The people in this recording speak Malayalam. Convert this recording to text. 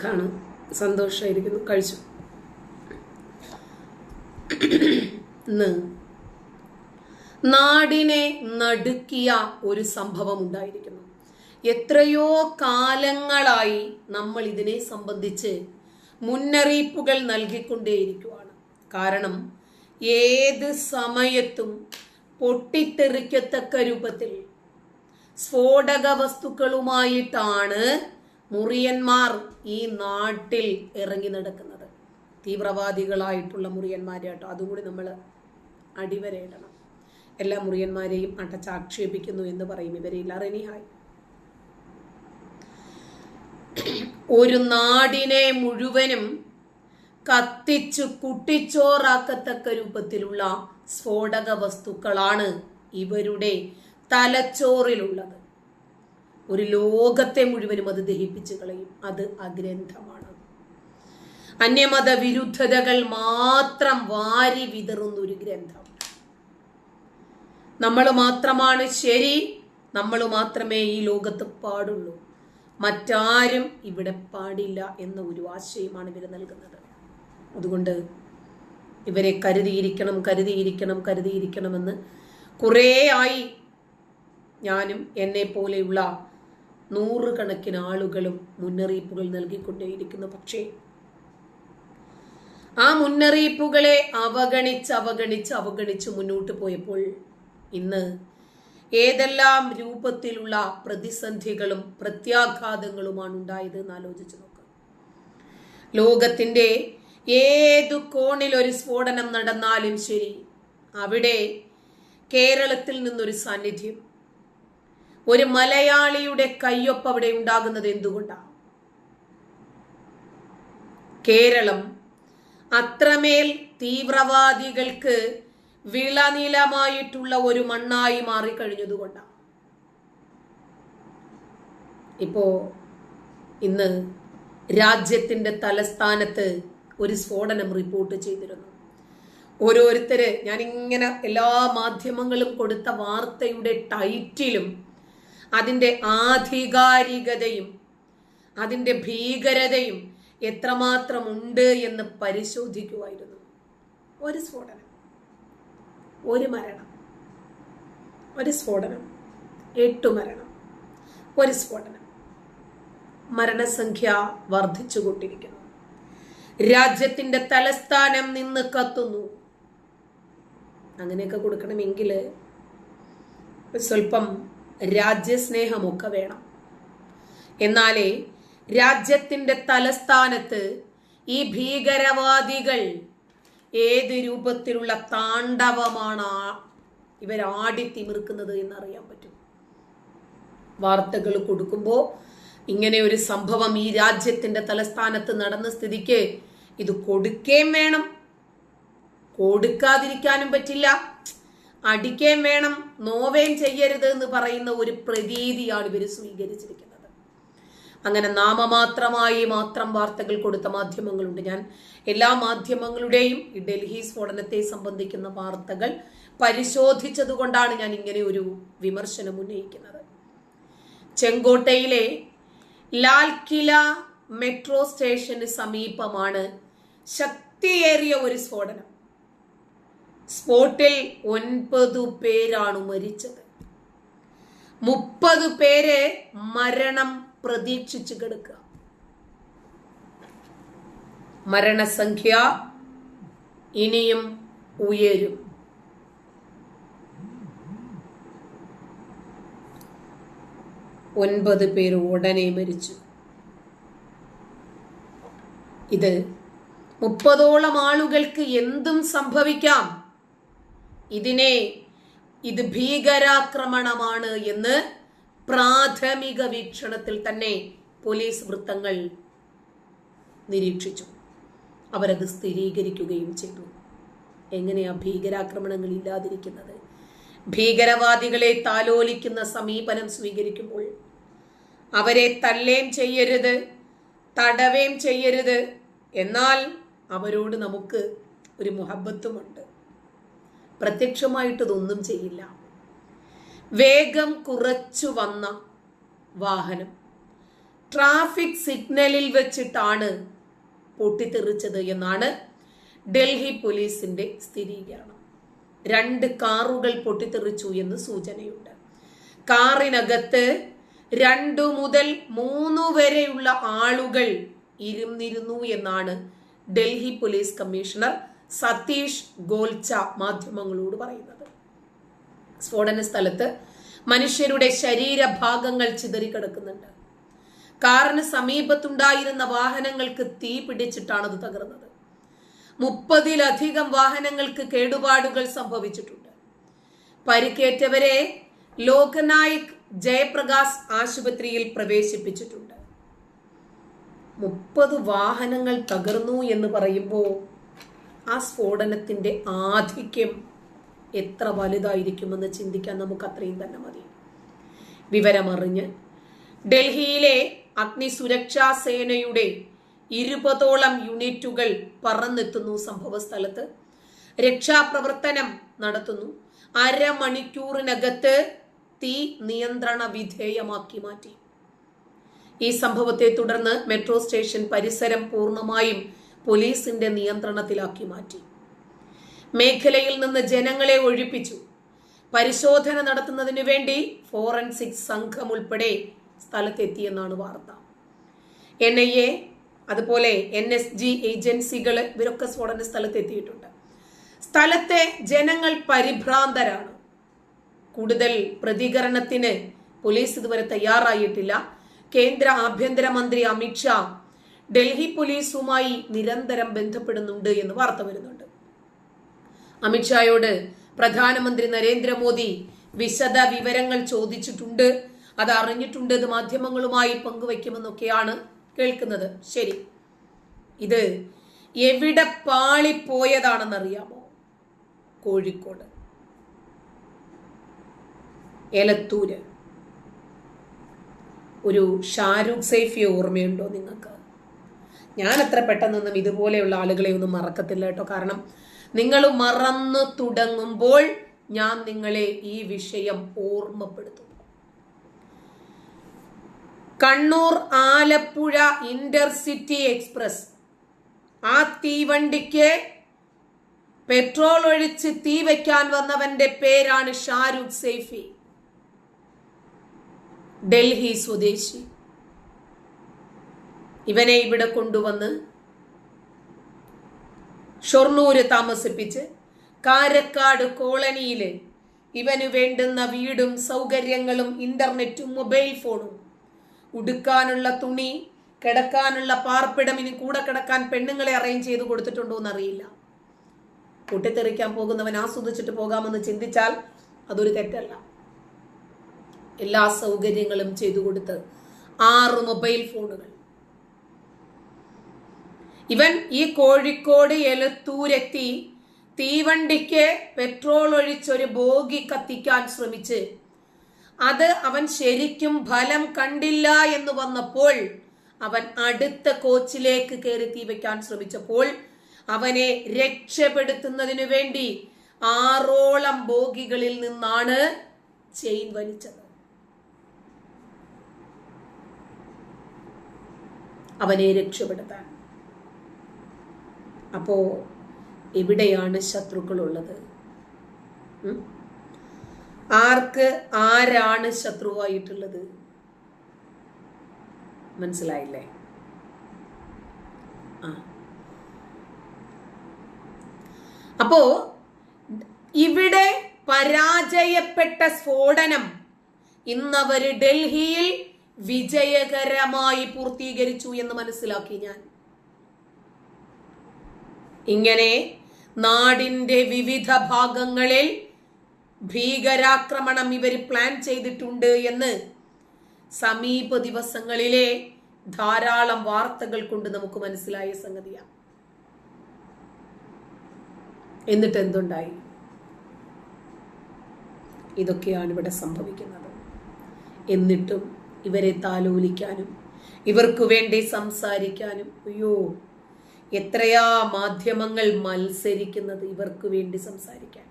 സുഖാണ് സന്തോഷമായിരിക്കുന്നു കഴിച്ചു. നാടിനെ നടുക്കിയ ഒരു സംഭവം ഉണ്ടായിരിക്കുന്നു. എത്രയോ കാലങ്ങളായി നമ്മൾ ഇതിനെ സംബന്ധിച്ച് മുന്നറിയിപ്പുകൾ നൽകിക്കൊണ്ടേയിരിക്കുവാണ്. കാരണം ഏത് സമയത്തും പൊട്ടിത്തെറിക്കത്തക്ക രൂപത്തിൽ സ്ഫോടക വസ്തുക്കളുമായിട്ടാണ് മുറിയന്മാർ ഈ നാട്ടിൽ ഇറങ്ങി നടക്കുന്നത്. തീവ്രവാദികളായിട്ടുള്ള മുറിയന്മാരെ കേട്ടോ. അതും കൂടി നമ്മൾ അടിവരയിടണം. എല്ലാ മുറിയന്മാരെയും അടച്ചാക്ഷേപിക്കുന്നു എന്ന് പറയും ഇവരെയില്ല റെനിഹായ് ഒരു നാടിനെ മുഴുവനും കത്തിച്ചു കുട്ടിച്ചോറാക്കത്തക്ക രൂപത്തിലുള്ള സ്ഫോടക വസ്തുക്കളാണ് ഇവരുടെ തലച്ചോറിലുള്ളത്. ഒരു ലോകത്തെ മുഴുവനും അത് ദഹിപ്പിച്ചു കളയും. അത് അഗ്രന്ഥമാണ് അന്യമത വിരുദ്ധതകൾ മാത്രം വാരി വിതറുന്ന ഒരു ഗ്രന്ഥം. നമ്മൾ മാത്രമാണ് ശരി നമ്മൾ മാത്രമേ ഈ ലോകത്ത് പാടുള്ളൂ. മറ്റാരും ഇവിടെ പാടില്ല എന്ന ഒരു ആശയമാണ് ഇവർ നൽകുന്നത്. അതുകൊണ്ട് ഇവരെ കരുതിയിരിക്കണം കരുതിയിരിക്കണം കരുതിയിരിക്കണമെന്ന് കുറേ ആയി ഞാനും എന്നെ പോലെയുള്ള നൂറുകണക്കിന് ആളുകളും മുന്നറിയിപ്പുകൾ നൽകിക്കൊണ്ടേയിരിക്കുന്നു. പക്ഷേ ആ മുന്നറിയിപ്പുകളെ അവഗണിച്ച് അവഗണിച്ച് അവഗണിച്ച് മുന്നോട്ട് പോയപ്പോൾ ഇന്ന് ഏതെല്ലാം രൂപത്തിലുള്ള പ്രതിസന്ധികളും പ്രത്യാഘാതങ്ങളുമാണ് ഉണ്ടായത് എന്ന് ആലോചിച്ച് നോക്കുക ലോകത്തിന്റെ ഏതു കോണിൽ ഒരു സ്ഫോടനം നടന്നാലും ശരി അവിടെ കേരളത്തിൽ നിന്നൊരു സാന്നിധ്യം ഒരു മലയാളിയുടെ കയ്യൊപ്പ് അവിടെ ഉണ്ടാകുന്നത് എന്തുകൊണ്ടാണ്? കേരളം അത്രമേൽ തീവ്രവാദികൾക്ക് വിളനിലമായിട്ടുള്ള ഒരു മണ്ണായി മാറിക്കഴിഞ്ഞതുകൊണ്ടാണ്. ഇപ്പോ ഇന്ന് രാജ്യത്തിന്റെ തലസ്ഥാനത്ത് ഒരു സ്ഫോടനം റിപ്പോർട്ട് ചെയ്തിരുന്നു. ഓരോരുത്തര് ഞാനിങ്ങനെ എല്ലാ മാധ്യമങ്ങളും കൊടുത്ത വാർത്തയുടെ ടൈറ്റിലും അതിന്റെ ആധികാരികതയും അതിന്റെ ഭീകരതയും എത്രമാത്രമുണ്ട് എന്ന് പരിശോധിക്കുമായിരുന്നു ഒരു സ്ഫോടനം. ഒരു മരണം. ഒരു സ്ഫോടനം. എട്ടു മരണം. ഒരു സ്ഫോടനം. മരണസംഖ്യ വർദ്ധിച്ചുകൊണ്ടിരിക്കുന്നു. രാജ്യത്തിന്റെ തലസ്ഥാനം നിന്ന് കത്തുന്നു. അങ്ങനെയൊക്കെ കൊടുക്കണമെങ്കിൽ സ്വല്പം രാജ്യസ്നേഹമൊക്കെ വേണം. എന്നാലേ രാജ്യത്തിന്റെ തലസ്ഥാനത്ത് ഈ ഭീകരവാദികൾ ഏത് രൂപത്തിലുള്ള താണ്ഡവമാണ് ഇവരാടി തിമിർക്കുന്നത് എന്നറിയാൻ പറ്റും. വാർത്തകൾ കൊടുക്കുമ്പോൾ ഇങ്ങനെ ഒരു സംഭവം ഈ രാജ്യത്തിന്റെ തലസ്ഥാനത്ത് നടന്ന സ്ഥിതിക്ക് ഇത് കൊടുക്കേം വേണം. കൊടുക്കാതിരിക്കാനും പറ്റില്ല. അടിക്കേം വേണം നോവേം ചെയ്യരുത് എന്ന് പറയുന്ന ഒരു പ്രതീതിയാണ് ഇവർ സ്വീകരിച്ചിരിക്കുന്നത്. അങ്ങനെ നാമമാത്രമായി മാത്രം വാർത്തകൾ കൊടുത്ത മാധ്യമങ്ങളുണ്ട്. ഞാൻ എല്ലാ മാധ്യമങ്ങളുടെയും ഈ ഡൽഹി സ്ഫോടനത്തെ സംബന്ധിക്കുന്ന വാർത്തകൾ പരിശോധിച്ചതുകൊണ്ടാണ് ഞാൻ ഇങ്ങനെ ഒരു വിമർശനം ഉന്നയിക്കുന്നത്. ചെങ്കോട്ടയിലെ ലാൽ കില മെട്രോ സ്റ്റേഷന് സമീപമാണ് ശക്തിയേറിയ ഒരു സ്ഫോടനം. സ്പോട്ടിൽ ഒൻപതു പേരാണ് മരിച്ചത്. മുപ്പത് പേരെ മരണം പ്രതീക്ഷിച്ചു കിടക്കുക. മരണസംഖ്യ ഇനിയും ഉയരും. ഒൻപത് പേർ ഉടനെ മരിച്ചു. ഇത് മുപ്പതോളം ആളുകൾക്ക് എന്തും സംഭവിക്കാം. ഇതിനെ ഇത് ഭീകരാക്രമണമാണ് എന്ന് പ്രാഥമിക വീക്ഷണത്തിൽ തന്നെ പോലീസ് വൃത്തങ്ങൾ നിരീക്ഷിച്ചു. അവരത് സ്ഥിരീകരിക്കുകയും ചെയ്തു. എങ്ങനെയാ ഭീകരാക്രമണങ്ങൾ ഇല്ലാതിരിക്കുന്നത്? ഭീകരവാദികളെ താലോലിക്കുന്ന സമീപനം സ്വീകരിക്കുമ്പോൾ അവരെ തല്ലേം ചെയ്യരുത് തടവേം ചെയ്യരുത്. എന്നാൽ അവരോട് നമുക്ക് ഒരു മുഹബത്തുമുണ്ട്. പ്രത്യക്ഷമായിട്ട് ഇതൊന്നും ചെയ്യില്ല. വേഗം കുറച്ചു വന്ന വാഹനം. ട്രാഫിക് സിഗ്നലിൽ വെച്ചിട്ടാണ് പൊട്ടിത്തെറിച്ചത് എന്നാണ് ഡൽഹി പോലീസിന്റെ സ്ഥിരീകരണം. രണ്ട് കാറുകൾ പൊട്ടിത്തെറിച്ചു എന്ന് സൂചനയുണ്ട്. കാറിനകത്ത് രണ്ടു മുതൽ മൂന്നു വരെയുള്ള ആളുകൾ ഇരുന്നിരുന്നു എന്നാണ് ഡൽഹി പോലീസ് കമ്മീഷണർ സതീഷ് ഗോൽച്ച മാധ്യമങ്ങളോട് പറയുന്നത്. സ്ഫോടന സ്ഥലത്ത് മനുഷ്യരുടെ ശരീരഭാഗങ്ങൾ ചിതറിക്കിടക്കുന്നുണ്ട്. കാറിന് സമീപത്തുണ്ടായിരുന്ന വാഹനങ്ങൾക്ക് തീ പിടിച്ചിട്ടാണ് അത് തകർന്നത്. മുപ്പതിലധികം വാഹനങ്ങൾക്ക് കേടുപാടുകൾ സംഭവിച്ചിട്ടുണ്ട്. പരിക്കേറ്റവരെ ലോകനായിക് ജയപ്രകാശ് ആശുപത്രിയിൽ പ്രവേശിപ്പിച്ചിട്ടുണ്ട്. മുപ്പത് വാഹനങ്ങൾ തകർന്നു എന്ന് പറയുമ്പോൾ ആ സ്ഫോടനത്തിന്റെ ആധിക്യം എത്ര വലുതായിരിക്കുമെന്ന് ചിന്തിക്കാൻ നമുക്ക് അത്രയും തന്നെ മതി. വിവരമറിഞ്ഞ്. ഡൽഹിയിലെ അഗ്നി സുരക്ഷാ സേനയുടെ ഇരുപതോളം യൂണിറ്റുകൾ പറന്നെത്തുന്നു സംഭവ സ്ഥലത്ത്. രക്ഷാപ്രവർത്തനം നടത്തുന്നു. അരമണിക്കൂറിനകത്ത് തീ നിയന്ത്രണ വിധേയമാക്കി മാറ്റി. ഈ സംഭവത്തെ തുടർന്ന് മെട്രോ സ്റ്റേഷൻ പരിസരം പൂർണമായും പോലീസിന്റെ നിയന്ത്രണത്തിലാക്കി മാറ്റി. മേഖലയിൽ നിന്ന് ജനങ്ങളെ ഒഴിപ്പിച്ചു. പരിശോധന നടത്തുന്നതിന് വേണ്ടി ഫോറൻസിക് സംഘം ഉൾപ്പെടെ സ്ഥലത്തെത്തിയെന്നാണ് വാർത്ത. എൻ ഐ എ അതുപോലെ എൻ എസ് ജി ഏജൻസികൾ ഇവരൊക്കെ സ്ഫോടന സ്ഥലത്തെത്തിയിട്ടുണ്ട്. സ്ഥലത്തെ ജനങ്ങൾ പരിഭ്രാന്തരാണ്. കൂടുതൽ പ്രതികരണത്തിന് പോലീസ് ഇതുവരെ തയ്യാറായിട്ടില്ല. കേന്ദ്ര ആഭ്യന്തരമന്ത്രി അമിത്ഷാ ഡൽഹി പോലീസുമായി നിരന്തരം ബന്ധപ്പെടുന്നുണ്ട് എന്ന് വാർത്ത വരുന്നുണ്ട്. അമിത്ഷായോട് പ്രധാനമന്ത്രി നരേന്ദ്രമോദി വിശദ വിവരങ്ങൾ ചോദിച്ചിട്ടുണ്ട്. അത് അറിഞ്ഞിട്ടുണ്ട് ഇത് മാധ്യമങ്ങളുമായി പങ്കുവയ്ക്കുമെന്നൊക്കെയാണ് കേൾക്കുന്നത്. ശരി. ഇത് എവിടെ പാളിപ്പോയതാണെന്നറിയാമോ? കോഴിക്കോട്. എലത്തൂര്. ഒരു ഷാരൂഖ് സൈഫിയെ ഓർമ്മയുണ്ടോ നിങ്ങൾക്ക്? ഞാൻ അത്ര പെട്ടെന്നൊന്നും ഇതുപോലെയുള്ള ആളുകളെ ഒന്നും മറക്കത്തില്ല കേട്ടോ. കാരണം നിങ്ങൾ മറന്നു തുടങ്ങുമ്പോൾ ഞാൻ നിങ്ങളെ ഈ വിഷയം ഓർമ്മപ്പെടുത്തും. Kannur Alappuzha intercity express. ആ തീവണ്ടിക്ക് പെട്രോൾ ഒഴിച്ച് തീ വയ്ക്കാൻ വന്നവന്റെ പേരാണ് ഷാരൂഖ് സൈഫി ഡൽഹി സ്വദേശി. ഇവനെ ഇവിടെ കൊണ്ടുവന്ന് ഷൊർണൂര് താമസിപ്പിച്ച് കാരക്കാട് കോളനിയിൽ ഇവന് വേണ്ടുന്ന വീടും സൗകര്യങ്ങളും ഇന്റർനെറ്റും മൊബൈൽ ഫോണും. ഉടുക്കാനുള്ള തുണി കിടക്കാനുള്ള പാർപ്പിടം ഇനി കൂടെ കിടക്കാൻ പെണ്ണുങ്ങളെ അറേഞ്ച് ചെയ്ത് കൊടുത്തിട്ടുണ്ടോ എന്നറിയില്ല. പൊട്ടിത്തെറിക്കാൻ പോകുന്നവൻ ആസ്വദിച്ചിട്ട് പോകാമെന്ന് ചിന്തിച്ചാൽ അതൊരു തെറ്റല്ല. എല്ലാ സൗകര്യങ്ങളും ചെയ്തു കൊടുത്ത് ആറ് മൊബൈൽ ഫോണുകൾ. ഇവൻ ഈ കോഴിക്കോട് എലത്തൂരെത്തി തീവണ്ടിക്ക് പെട്രോൾ ഒഴിച്ചൊരു ബോഗി കത്തിക്കാൻ ശ്രമിച്ച്. അത് അവൻ ശരിക്കും ഫലം കണ്ടില്ല എന്ന് വന്നപ്പോൾ അവൻ അടുത്ത കോച്ചിലേക്ക് കയറി തീ വയ്ക്കാൻ ശ്രമിച്ചപ്പോൾ അവനെ രക്ഷപ്പെടുത്തുന്നതിനു വേണ്ടി ആറോളം ബോഗികളിൽ നിന്നാണ് ചെയിൻ വലിച്ചത്. അവനെ രക്ഷപ്പെടുത്താൻ അപ്പോ എവിടെയാണ് ശത്രുക്കളുള്ളത്? ആർക്ക് ആരാണ് ശത്രുവായിട്ടുള്ളത്? മനസ്സിലായില്ലേ? ആ. അപ്പോ ഇവിടെ പരാജയപ്പെട്ട സ്ഫോടനം ഇന്നവര് ഡൽഹിയിൽ വിജയകരമായി പൂർത്തീകരിച്ചു എന്ന് മനസ്സിലാക്കി ഞാൻ. ഇങ്ങനെ നാടിന്റെ വിവിധ ഭാഗങ്ങളിൽ ഭീകരാക്രമണം ഇവർ പ്ലാൻ ചെയ്തിട്ടുണ്ട് എന്ന് സമീപ ദിവസങ്ങളിലെ ധാരാളം വാർത്തകൾ കൊണ്ട് നമുക്ക് മനസ്സിലായ സംഗതിയാണ് എന്നിട്ട് എന്തുണ്ടായി? ഇതൊക്കെയാണ് ഇവിടെ സംഭവിക്കുന്നത്. എന്നിട്ടും ഇവരെ താലോലിക്കാനും ഇവർക്ക് വേണ്ടി സംസാരിക്കാനും അയ്യോ എത്രയാ മാധ്യമങ്ങൾ മത്സരിക്കുന്നത് ഇവർക്ക് വേണ്ടി സംസാരിക്കാൻ?